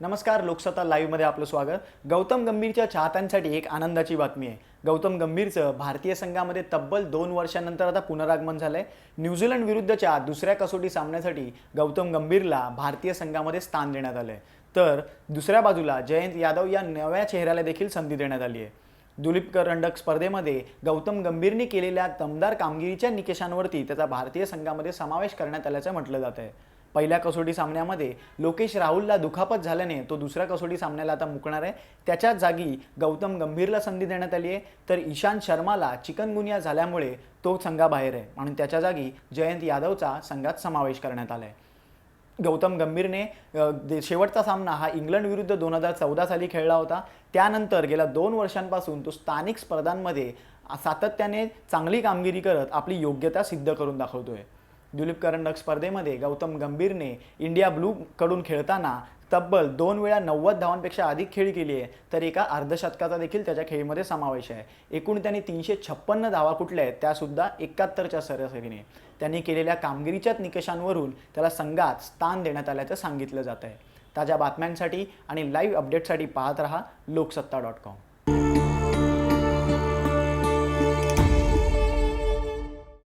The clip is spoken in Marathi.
नमस्कार लोकसत्ता लाईव्हमध्ये आपलं स्वागत. गौतम गंभीरच्या चाहत्यांसाठी एक आनंदाची बातमी आहे. गौतम गंभीरचं भारतीय संघामध्ये तब्बल दोन वर्षानंतर आता पुनरागमन झालंय. न्यूझीलंड विरुद्धच्या दुसऱ्या कसोटी सामन्यासाठी गौतम गंभीरला भारतीय संघामध्ये स्थान देण्यात आलंय. तर दुसऱ्या बाजूला जयंत यादव या नव्या चेहऱ्याला देखील संधी देण्यात आली आहे. दुलीप करंडक स्पर्धेमध्ये गौतम गंभीरने केलेल्या दमदार कामगिरीच्या निकषांवरती त्याचा भारतीय संघामध्ये समावेश करण्यात आल्याचं म्हटलं जात आहे पहिल्या कसोटी सामन्यामध्ये लोकेश राहुलला दुखापत झाल्याने तो दुसऱ्या कसोटी सामन्याला आता मुकणार आहे. त्याच्याच जागी गौतम गंभीरला संधी देण्यात आली आहे. तर ईशांत शर्माला चिकनगुनिया झाल्यामुळे तो संघाबाहेर आहे. म्हणून त्याच्या जागी जयंत यादवचा संघात समावेश करण्यात आला आहे गौतम गंभीरने शेवटचा सामना हा इंग्लंड विरुद्ध दोन हजार चौदा साली खेळला होता. त्यानंतर गेल्या दोन वर्षांपासून तो स्थानिक स्पर्धांमध्ये सातत्याने चांगली कामगिरी करत आपली योग्यता सिद्ध करून दाखवतोय. दुलीप करंडक स्पर्धेमध्ये गौतम गंभीरने इंडिया ब्लू कडून खेळताना तब्बल दोन वेळा नव्वद धावांपेक्षा अधिक खेळी केली आहे. तर एका अर्धशतकाचा देखील त्याच्या खेळीमध्ये समावेश आहे. एकूण त्यांनी तीनशे छप्पन्न धावा कुठल्या आहेत त्यासुद्धा एकाहत्तरच्या सरासरीने. त्यांनी केलेल्या कामगिरीच्याच निकषांवरून त्याला संघात स्थान देण्यात आल्याचं सांगितलं जात आहे ताज्या बातम्यांसाठी आणि लाईव्ह अपडेटसाठी पाहत रहा लोकसत्ता डॉट कॉम